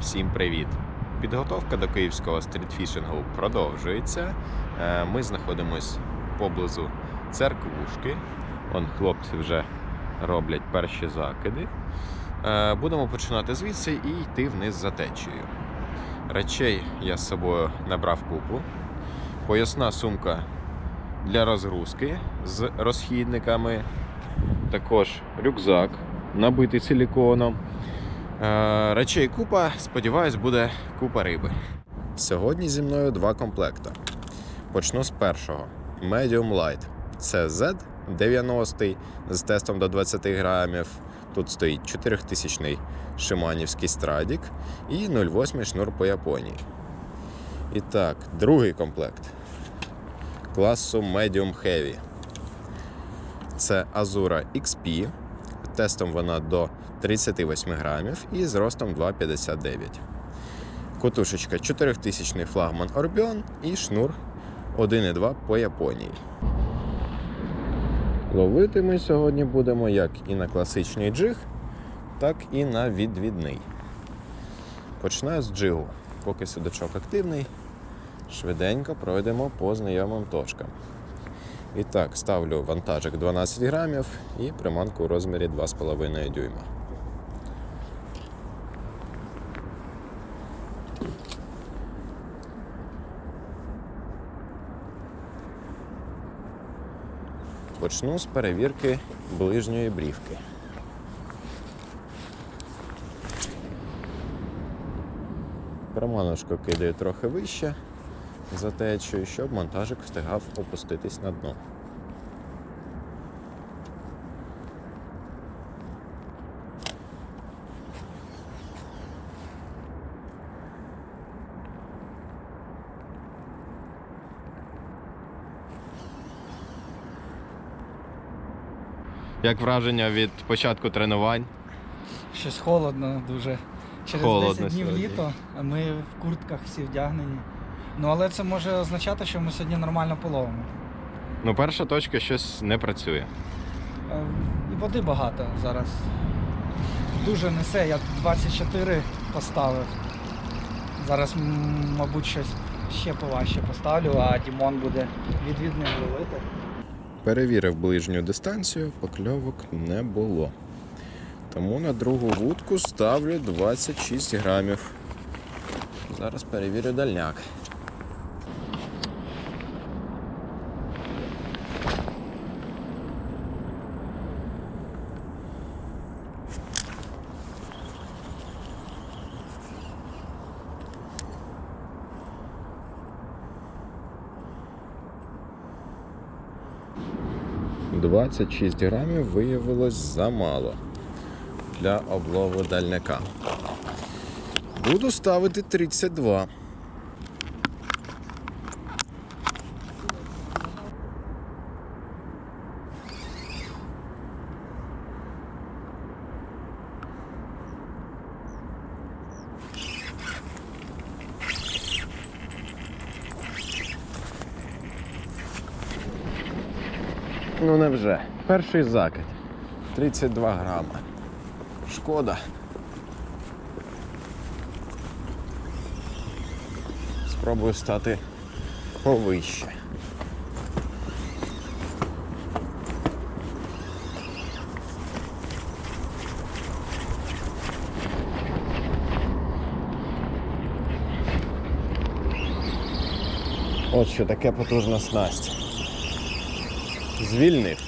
Всім привіт! Підготовка до київського стрітфішингу продовжується. Е, Ми знаходимось поблизу церквушки. Вон хлопці вже роблять перші закиди. Е, Будемо починати звідси і йти вниз за течією. Речей я з собою набрав купу. Поясна сумка для розгрузки з розхідниками. Також рюкзак набитий силіконом. Е, Речей купа, сподіваюсь, буде купа риби. Сьогодні зі мною два комплекти. Почну з першого Medium Light. Це Z 90 з тестом до 20 грамів. Тут стоїть 4000 шиманівський страдік і 0,8 шнур по Японії. І так, другий комплект класу Medium Heavy. Це Azura XP. Тестом вона до 38 грамів і зростом 2,59. Котушечка 4000 флагман Orbion і шнур 1,2 по Японії. Ловити ми сьогодні будемо як і на класичний джиг, так і на відвідний. Починаю з джигу. Поки судачок активний, швиденько пройдемо по знайомим точкам. І так, ставлю вантажик 12 грамів і приманку у розмірі 2,5 дюйма. Почну з перевірки ближньої брівки. Приманочку кидаю трохи вище за течею, щоб монтажик встигав опуститись на дно. Як враження від початку тренувань? Щось холодно дуже. Через Холодно 10 днів сьогодні. літо, а ми в куртках всі вдягнені. Ну але це може означати, що ми сьогодні нормально половимо. Ну, перша точка щось не працює. Е, І води багато зараз. Дуже несе, я 24 поставив. Зараз, м, мабуть, щось ще поважче поставлю, а Дімон буде відвідним ловити. Перевірив ближню дистанцію, покльовок не було. Тому на другу вудку ставлю 26 грамів. Зараз перевірю дальняк. Двадцять шість грамів виявилось замало для облову дальника. Буду ставити 32. Ну невже. Перший закид. 32 грама. Шкода. Спробую стати повище. От що таке потужна снасть. Звільнив.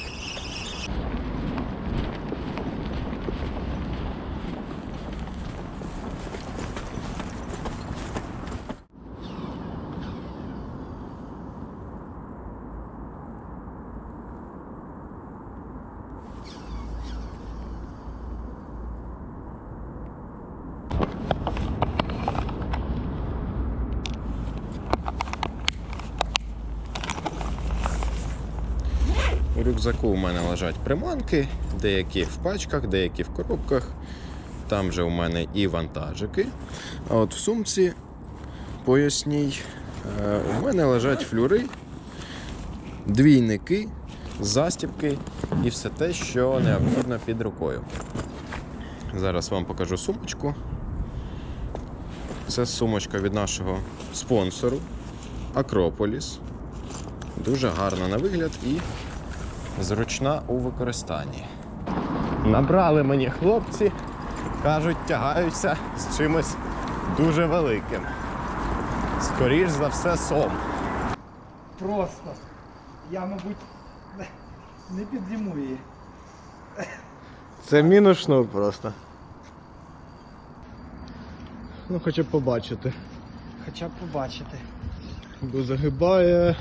У рюкзаку у мене лежать приманки, деякі в пачках, деякі в коробках. Там же у мене і вантажики. А от в сумці поясній е, у мене лежать флюри, двійники, застібки і все те, що необхідно під рукою. Зараз вам покажу сумочку. Це сумочка від нашого спонсору Акрополіс. Дуже гарна на вигляд і зручна у використанні. Набрали мені хлопці, кажуть, тягаються з чимось дуже великим. Скоріш за все, сом. Просто. Я, мабуть, не підніму її. Це мінус шнур просто. Ну, хоча б побачити. Хоча б побачити. Бо загибає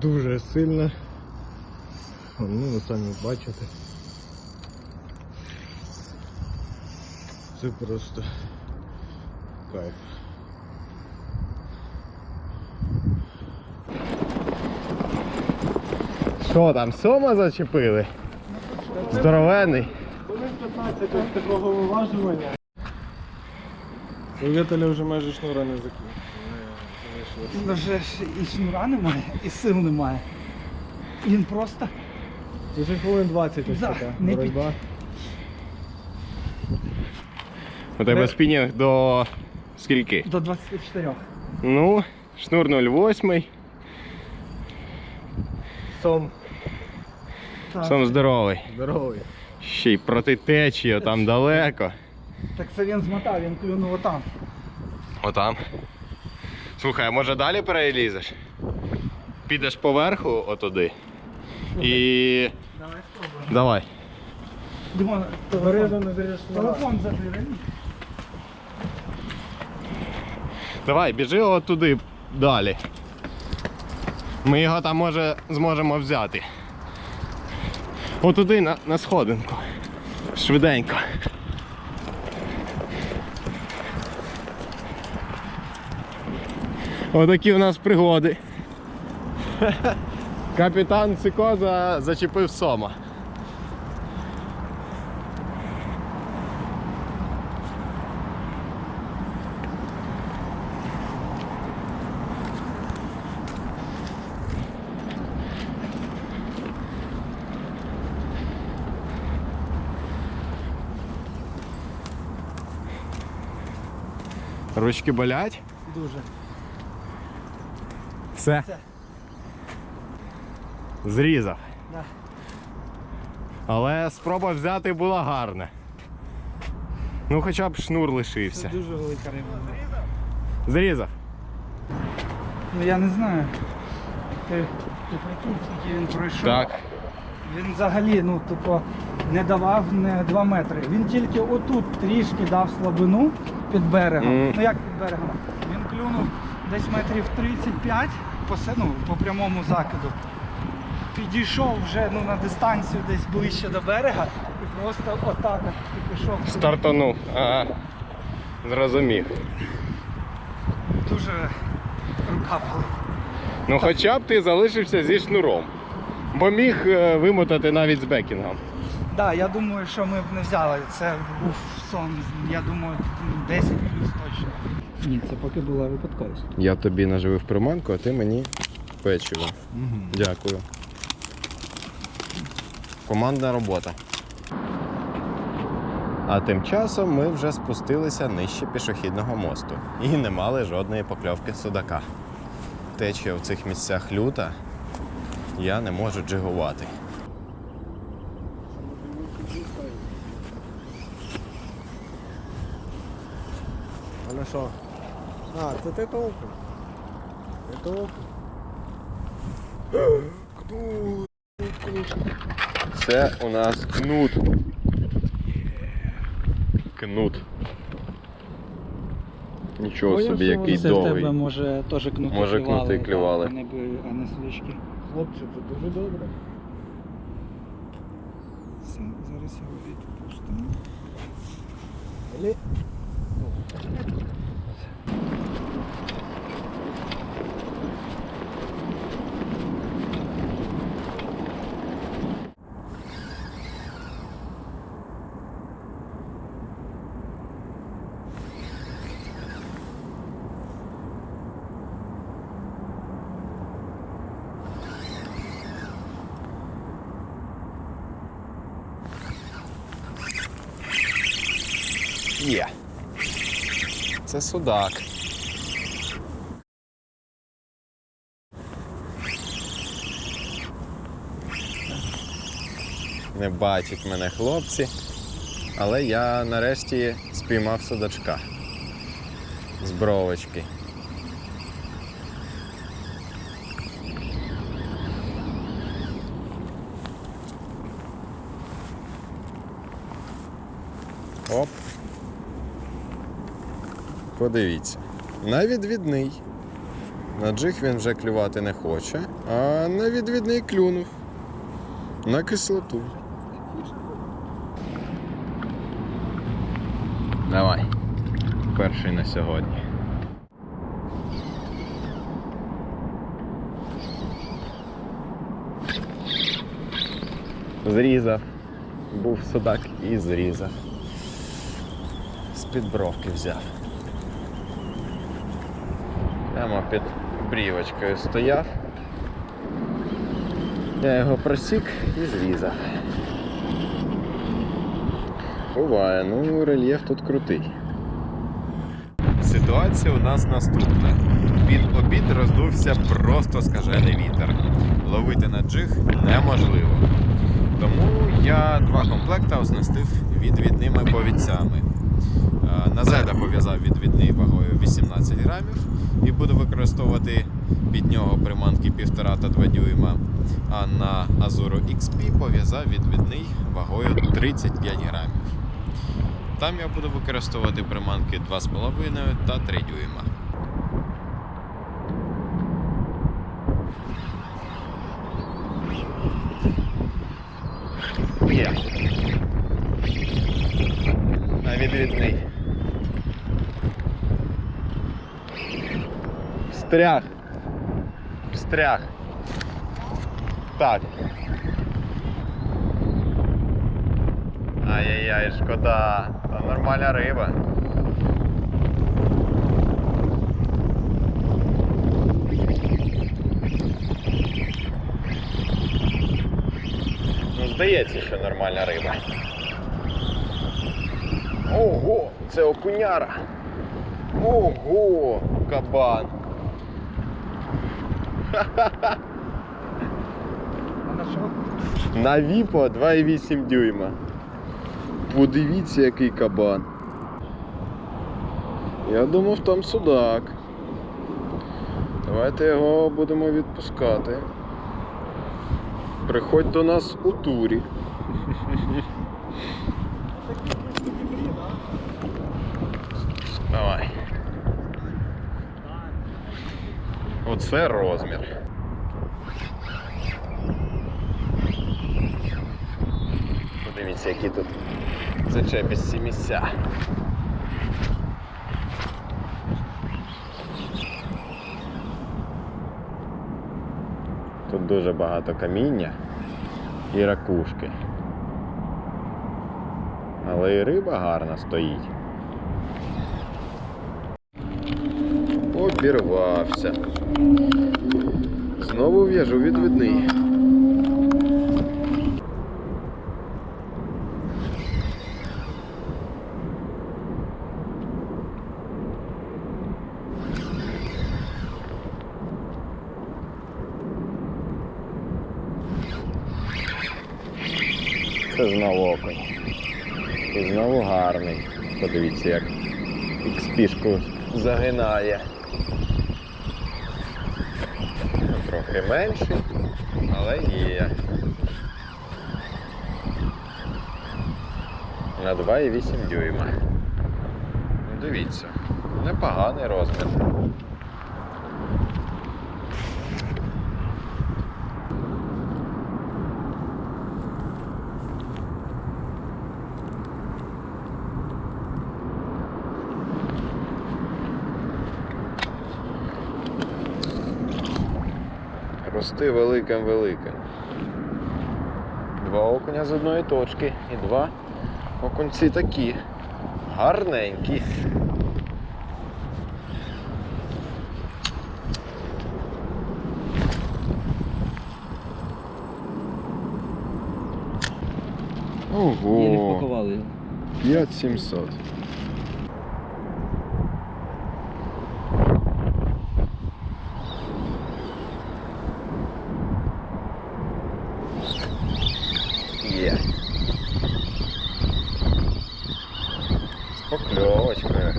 дуже сильно. Ну, ви самі бачите. Це просто кайф. Що там, сома зачепили? Здоровений. Хвилин 15 ось такого виважування. У Віталя вже майже шнура не закінчив. Ну вже ж і шнура немає, і сил немає. Він просто вже хвилин 20 ось Да, така не боротьба. У тебе спінінг до скільки? до 24. Ну, шнур 08, Сом Так, сам здоровий. здоровий. Ще й проти течії, там далеко. так це він змотав, він клюнув отам. Отам. Слухай, а може далі перелізеш? Підеш поверху отуди. І. Давай спробуємо. Давай. Димон, телефон, телефон забери. Давай, біжи отуди далі. Ми його там може зможемо взяти. Отуди на, на сходинку. Швиденько. Отакі у нас пригоди. Капітан Цикоза зачепив сома. Ручки болять? Дуже. Все. Все. Зрізав. Да. Але спроба взяти була гарна. Ну хоча б шнур Це лишився. дуже велика риба. Зрізав. Ну я не знаю. Ти, ти прикинь, скільки він пройшов. Так. Він взагалі, ну, типу, не давав не 2 метри. Він тільки отут трішки дав слабину під берегом. Мгм. Ну як під берегом? Він клюнув десь метрів 35 по, ну, по прямому закиду. Підійшов вже ну, на дистанцію десь ближче до берега і просто отак от і пішов. Стартанув. Ага. Зрозумів. Дуже рука болить. Ну хоча б ти залишився зі шнуром. Бо міг е, вимотати навіть з бекінгом. Да, я думаю, що ми б не взяли. Це був сон, я думаю, 10 плюс точно. Ні, це поки була випадковість. Я тобі наживив приманку, а ти мені печиво. Дякую. Командна робота. А тим часом ми вже спустилися нижче пішохідного мосту і не мали жодної покльовки судака. Течія в цих місцях люта, я не можу джигувати. А на що? А, це ти толку. Ти толку. Це у нас кнут. Кнут. Нічого Поняв, собі, який Це в тебе може теж кнути Може, клювали, кнути так, клювали. Не, би- а не свічки. Хлопці, це дуже добре. Все, зараз його відпустимо. Алі? Є. Це судак. Не бачать мене хлопці, але я нарешті спіймав судачка з бровочки. Оп. Подивіться. На відвідний. На джиг він вже клювати не хоче, а на відвідний клюнув. На кислоту. Давай. Перший на сьогодні. Зрізав. Був судак і зрізав. З-під бровки взяв. Прямо під брівочкою стояв. Я його просік і зрізав. Буває, ну рельєф тут крутий. Ситуація у нас наступна. Під обід роздувся просто скажений вітер. Ловити на джиг неможливо. Тому я два комплекта оснастив відвідними повідцями. Е, На зеда пов'язав відвідний вагою 18 грамів і буду використовувати під нього приманки 1,5 та 2 дюйма. А на Azuro XP пов'язав відвідний вагою 35 грамів. Там я буду використовувати приманки 2,5 та 3 дюйма. Є. На відвідний. Встряг. Встряг. Так. Ай-яй-яй, шкода. Та нормальна риба. Ну, здається, що нормальна риба. Ого, це окуняра. Ого, кабан. А на що? На Віпо 2,8 дюйма. Подивіться, який кабан. Я думав, там судак. Давайте його будемо відпускати. Приходь до нас у турі. Давай. Оце розмір. Подивіться, які тут зачеписті місця. Тут дуже багато каміння і ракушки. Але і риба гарна стоїть. Обірвався. Знову в'яжу відвідний. Це знову окунь. І знову гарний. Подивіться, як XP-шку загинає. Трохи менший, але є. На 2,8 дюйма. Дивіться, непоганий розмір. Рости великим-великим. Два окуня з одної точки і два окунці такі. Гарненькі. Ого, впакували. 5700. З покльовочкою.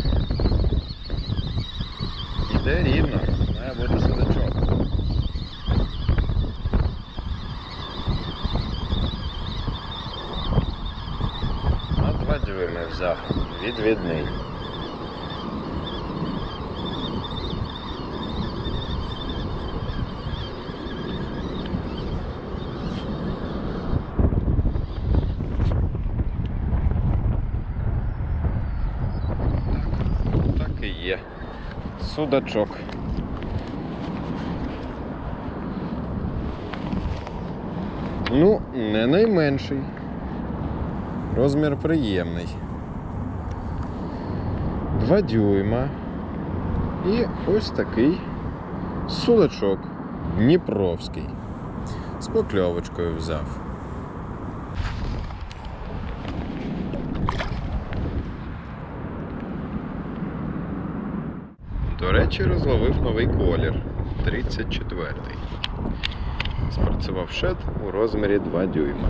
Іде рівно, має бути судачок. На два дюйми взяв. Відвідний. Є. Судачок. Ну, не найменший. Розмір приємний. Два дюйма. І ось такий судачок Дніпровський. З покльовочкою взяв. До речі, розловив новий колір 34-й. Спрацював шед у розмірі 2 дюйма.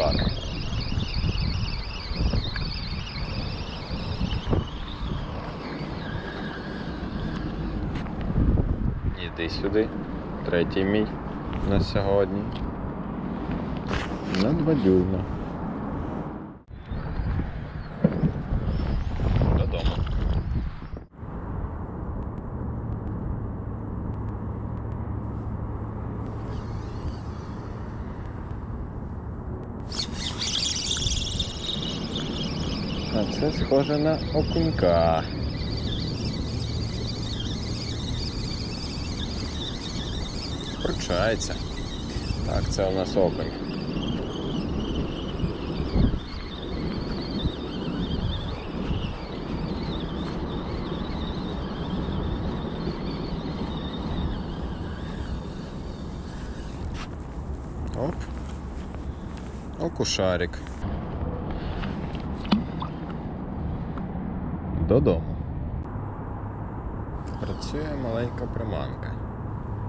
Судак. Іди сюди. Третій мій на сьогодні. На два дюйма. Додому. А це схоже на окунька. Пручається. Так, це у нас окунь. Оп. Окушарик. Додому. Працює маленька приманка.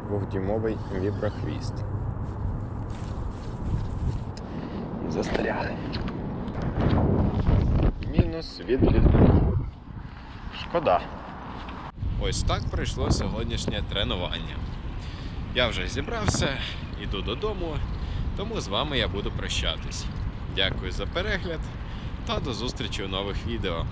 Двохдюймовий віброхвіст. Застряг. Мінус від. Шкода. Ось так пройшло сьогоднішнє тренування. Я вже зібрався, іду додому, тому з вами я буду прощатись. Дякую за перегляд та до зустрічі у нових відео.